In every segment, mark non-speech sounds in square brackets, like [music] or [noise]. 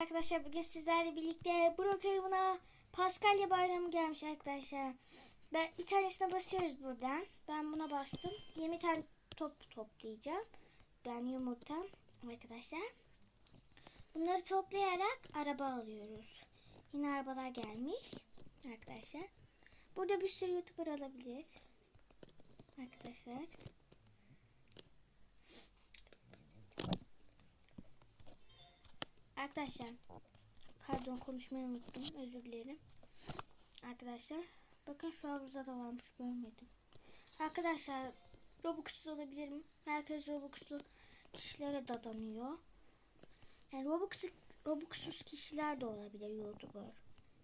Arkadaşlar bugün sizlerle birlikte Brook Haven'a Paskalya bayramı gelmiş arkadaşlar. Ben bir tanesine basıyoruz buradan. Ben buna bastım. 20 tane top toplayacağım. Ben yumurta arkadaşlar. Bunları toplayarak araba alıyoruz. Yine arabalar gelmiş arkadaşlar. Burada bir sürü YouTuber alabilir. Arkadaşlar. Arkadaşlar pardon konuşmayı unuttum özür dilerim. Arkadaşlar bakın şu havuzda da varmış görmedim. Arkadaşlar Robux'suz olabilir mi? Herkes Robux'lu kişilere dadanıyor. Yani Robux, Robux'suz kişiler de olabilir YouTuber.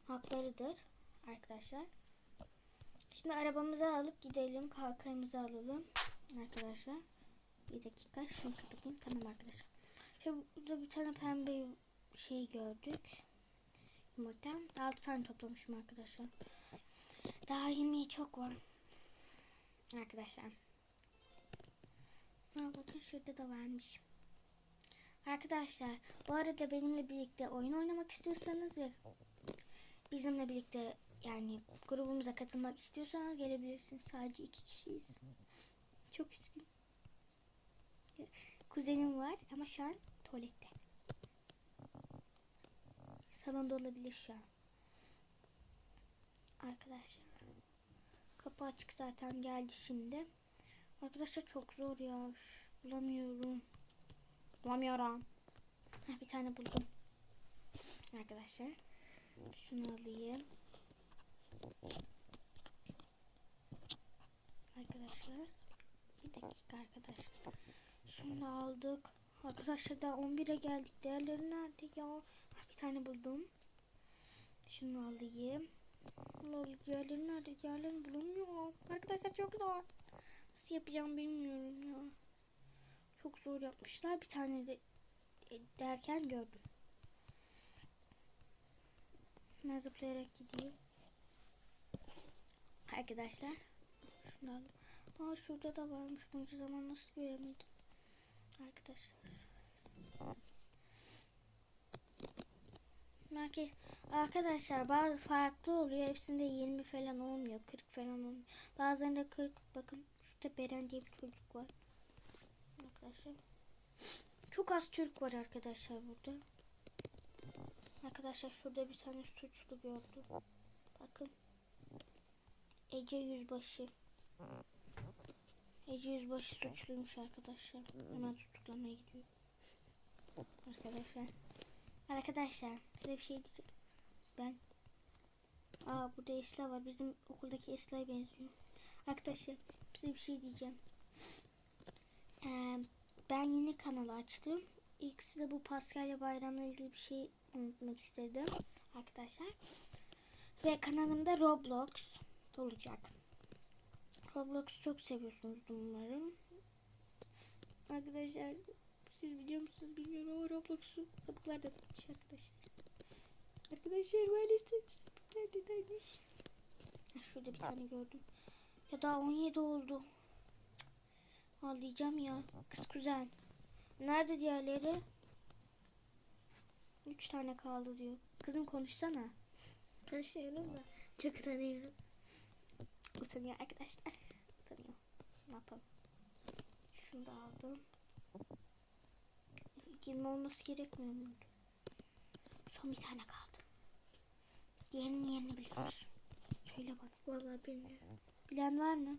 Haklarıdır arkadaşlar. Şimdi arabamızı alıp gidelim. Kalkayımızı alalım. Arkadaşlar. Bir dakika şunu kapatayım. Tamam arkadaşlar. Şöyle burada bir tane pembe şey gördük. Yumurta. 6 tane toplamışım arkadaşlar. Daha yemeği çok var. Arkadaşlar. Ha, bakın şurada da varmış. Arkadaşlar bu arada benimle birlikte oyun oynamak istiyorsanız ve bizimle birlikte yani grubumuza katılmak istiyorsanız gelebilirsiniz. Sadece iki kişiyiz. Çok üzgünüm. Kuzenim var ama şu an tuvalette. Salonda olabilir şu an. Arkadaşlar. Kapı açık zaten geldi şimdi. Arkadaşlar çok zor ya. Bulamıyorum. Bulamıyorum. Heh, bir tane buldum. Arkadaşlar. Şunu alayım. Arkadaşlar. Bir dakika arkadaşlar. Şunu aldık. Arkadaşlar daha 11'e geldik. Değerleri nerede ya? Tane buldum. Şunu alayım. Allah diğerleri nerede? Diğerlerini bulamıyorum. Arkadaşlar çok zor. Nasıl yapacağım bilmiyorum ya. Çok zor yapmışlar. Bir tane de e, derken gördüm. Ben zıplayarak gideyim. Arkadaşlar. Şunu alayım. Aa şurada da varmış. Bunca zaman nasıl göremedim. Arkadaşlar. Merkez arkadaşlar bazı farklı oluyor. Hepsinde 20 falan olmuyor. 40 falan olmuyor. Bazılarında 40. Bakın şurada Beren diye bir çocuk var. Arkadaşlar. Çok az Türk var arkadaşlar burada. Arkadaşlar şurada bir tane suçlu gördüm. Bakın. Ece Yüzbaşı. Ece Yüzbaşı suçluymuş arkadaşlar. Hemen tutuklamaya gidiyor. Arkadaşlar. Arkadaşlar size bir şey diyeceğim. Ben. Aa burada Esla var. Bizim okuldaki Esla'ya benziyor. Arkadaşlar size bir şey diyeceğim. Ee, ben yeni kanalı açtım. İlk size bu Paskalya bayramla ilgili bir şey unutmak istedim. Arkadaşlar. Ve kanalımda Roblox olacak. Roblox'u çok seviyorsunuz umarım. Arkadaşlar siz biliyor musunuz bilmiyorum ama Roblox'u sapıklar da demiş arkadaşlar. Arkadaşlar maalesef sapıklar da şurada bir tane gördüm. Ya daha 17 oldu. Ağlayacağım ya. Kız kuzen. Nerede diğerleri? 3 tane kaldı diyor. Kızım konuşsana. Konuşuyorum da çok utanıyorum. Utanıyor arkadaşlar. Utanıyor. Ne yapalım? Şunu da aldım. 20 olması gerekmiyor mu? Son bir tane kaldı. Diğerinin yerini biliyor musun? Söyle bana. Vallahi bilmiyorum. Bilen var mı?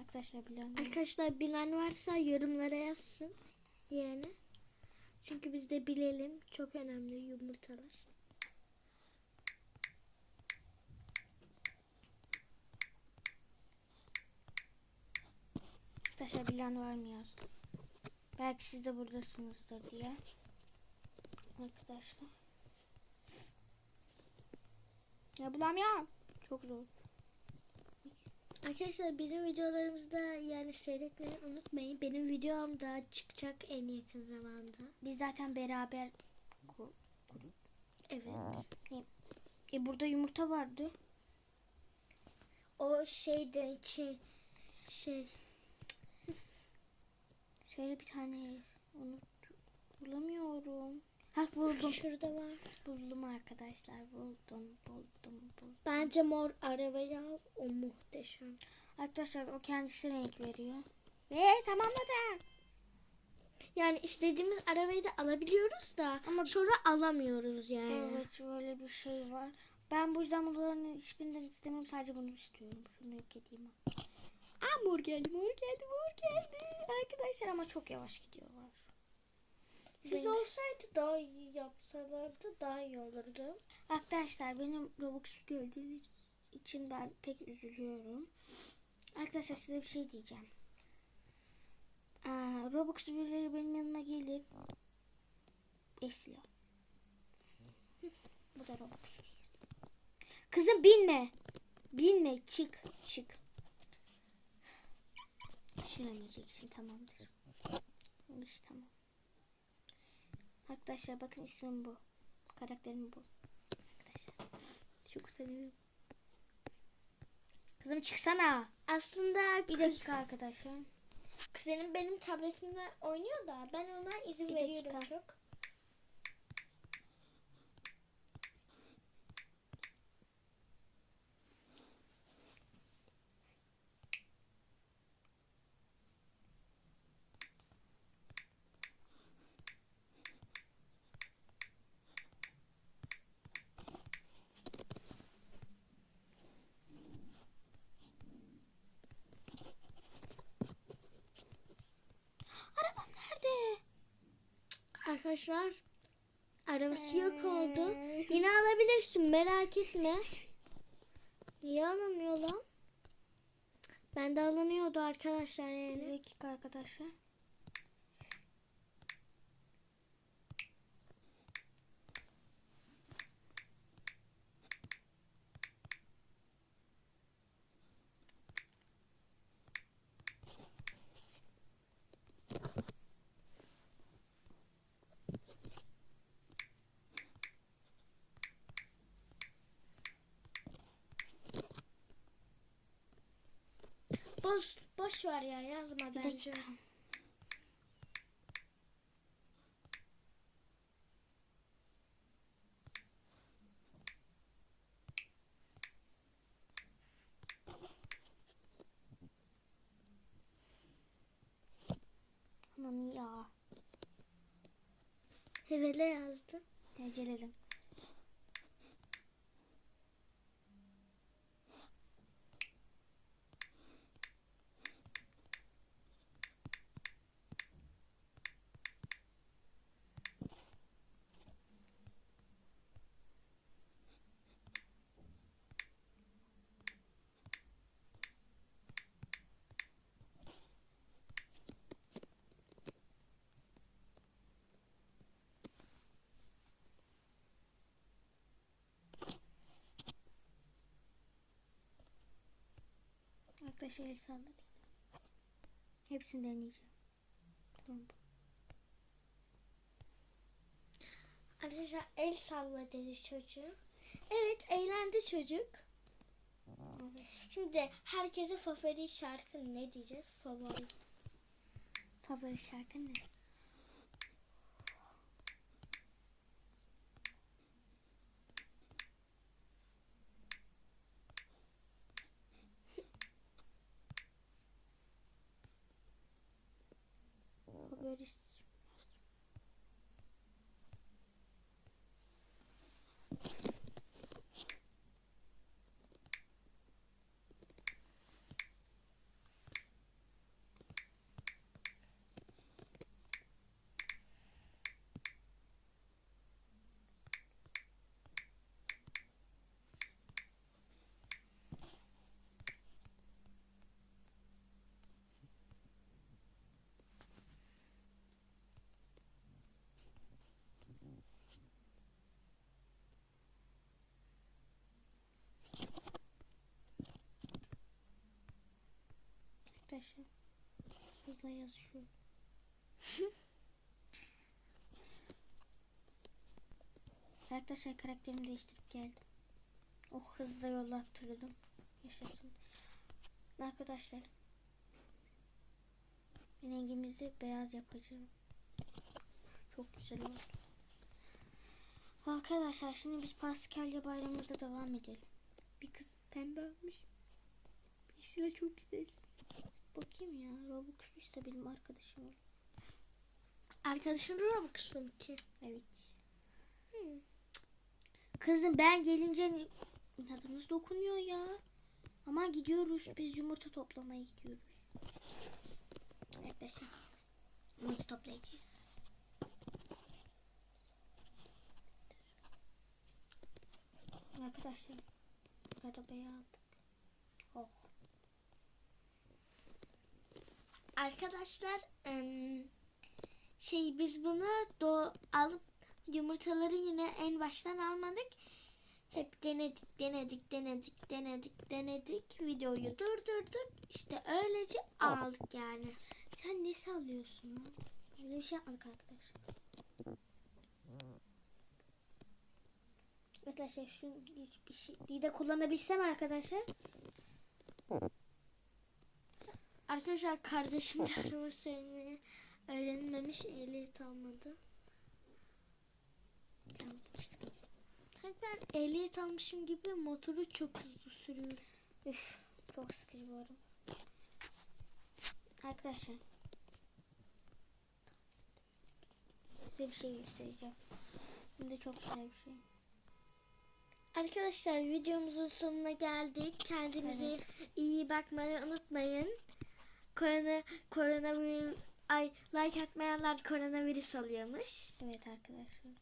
Arkadaşlar bilen var mı? Arkadaşlar bilen varsa yorumlara yazsın. Yani. Çünkü biz de bilelim. Çok önemli yumurtalar. Arkadaşlar bilen var mı yaz? Belki siz de buradasınızdır diye. Arkadaşlar. Ya bulamıyorum. Çok zor. Arkadaşlar bizim videolarımızda yani seyretmeyi unutmayın. Benim videom da çıkacak en yakın zamanda. Biz zaten beraber ku- Evet. E burada yumurta vardı. O şeyde içi şey Şöyle bir tane onu bulamıyorum. Ha buldum. [laughs] Şurada var. Buldum arkadaşlar. Buldum. Buldum. buldum. Bence mor arabayı al. O muhteşem. Arkadaşlar o kendisi renk veriyor. Ve tamamladım. Yani istediğimiz arabayı da alabiliyoruz da Ama- sonra alamıyoruz yani. Evet böyle bir şey var. Ben bu yüzden bunların hiçbirinden istemiyorum. Sadece bunu istiyorum. Şunu yok edeyim. Aa mor geldi, mor geldi, mor geldi. Arkadaşlar ama çok yavaş gidiyorlar. Siz olsaydı daha iyi yapsalardı daha iyi olurdu. Arkadaşlar benim Robux gördüğünüz için ben pek üzülüyorum. Arkadaşlar size bir şey diyeceğim. Aa, Robux birileri benim yanıma gelip esliyor. Bu da Robux'uz. Kızım binme. Binme çık çık. Süremeyeceksin tamamdır. İşte tamam. Arkadaşlar bakın ismim bu. Karakterim bu. Arkadaşlar. Çok utanıyorum. Kızım çıksana. Aslında Bir dakika arkadaşlar. kuzenim benim tabletimde oynuyor da ben ona izin Bir veriyorum dakika. çok. Arabam nerede? Arkadaşlar arabası yok oldu. Ee. Yine alabilirsin merak etme. Niye alamıyor lan? Ben de alınıyordu arkadaşlar Bir yani. dakika arkadaşlar. boş, boş var ya yazma bence. Dakika. Aman ya. Hevele yazdım. Heceledim. 45-50 sandalye. Hepsini deneyeceğim. Arkadaşlar el salla dedi çocuk. Evet eğlendi çocuk. Şimdi herkese favori şarkı ne diyeceğiz? Favori. Favori şarkı ne? Favori Arkadaşlar hızla yazışıyor. [laughs] Arkadaşlar karakterimi değiştirip geldim. Oh hızla yollattırdım. Yaşasın. Arkadaşlar rengimizi beyaz yapacağım. Çok güzel oldu. Arkadaşlar şimdi biz Paskalya bayramımıza devam edelim. Bir kız pembe almış. Birisiyle çok güzelsin. Bakayım ya Robux'luysa benim arkadaşım olur. Arkadaşın Robux'un ki. Evet. Hmm. Kızım ben gelince inadınız dokunuyor ya. Ama gidiyoruz. Biz yumurta toplamaya gidiyoruz. Yaklaşın. Yumurta toplayacağız. Arkadaşlar arabayı aldık. Oh. Arkadaşlar şey biz bunu do alıp yumurtaları yine en baştan almadık. Hep denedik, denedik, denedik, denedik, denedik. Videoyu durdurduk. İşte öylece aldık yani. Sen ne sallıyorsun? Böyle bir şey yapmadık arkadaşlar. Arkadaşlar şu bir şey bir de kullanabilsem arkadaşlar. Arkadaşlar kardeşim de araba sevmeyi öğrenmemiş, ehliyet almadı. Sanki ben ehliyet almışım gibi motoru çok hızlı sürüyorum. Üf, çok sıkıcı bu. Arkadaşlar. Size bir şey göstereceğim. Hem de çok güzel bir şey. Arkadaşlar videomuzun sonuna geldik. Kendinize Evet. iyi bakmayı unutmayın. Korona koronavirüs ay like atmayanlar koronavirüs alıyormuş. Evet arkadaşlar.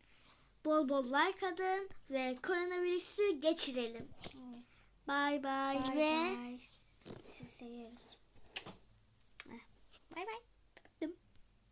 Bol bol like atın ve koronavirüsü geçirelim. Evet. Bye bye Bye ve bye. Sizi seviyoruz. Bay bay.